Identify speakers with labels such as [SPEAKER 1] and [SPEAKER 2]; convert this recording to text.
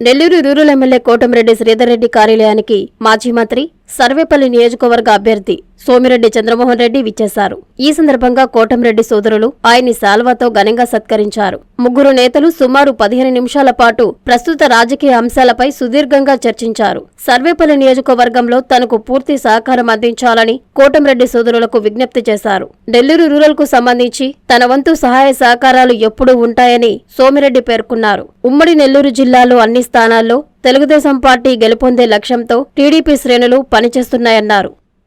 [SPEAKER 1] Nellore rural MLA Kotamreddy Sridhar Reddy కార్యాలయానికి మాజీ మంత్రి సర్వేపల్లి నియోజకవర్గ అభ్యర్థి సోమిరెడ్డి చంద్రమోహన్ రెడ్డి విచ్చేశారు. ఈ సందర్భంగా కోటంరెడ్డి సోదరులు ఆయన్ని శాల్వాతో ఘనంగా సత్కరించారు. ముగ్గురు నేతలు సుమారు పదిహేను నిమిషాల పాటు ప్రస్తుత రాజకీయ అంశాలపై సుదీర్ఘంగా చర్చించారు. సర్వేపల్లి నియోజకవర్గంలో తనకు పూర్తి సహకారం అందించాలని కోటంరెడ్డి సోదరులకు విజ్ఞప్తి చేశారు. నెల్లూరు రూరల్కు సంబంధించి తన వంతు సహాయ సహకారాలు ఎప్పుడూ ఉంటాయని సోమిరెడ్డి పేర్కొన్నారు. ఉమ్మడి నెల్లూరు జిల్లాలో అన్ని స్థానాల్లో తెలుగుదేశం పార్టీ గెలుపొందే లక్ష్యంతో టీడీపీ శ్రేణులు పనిచేస్తున్నాయన్నారు.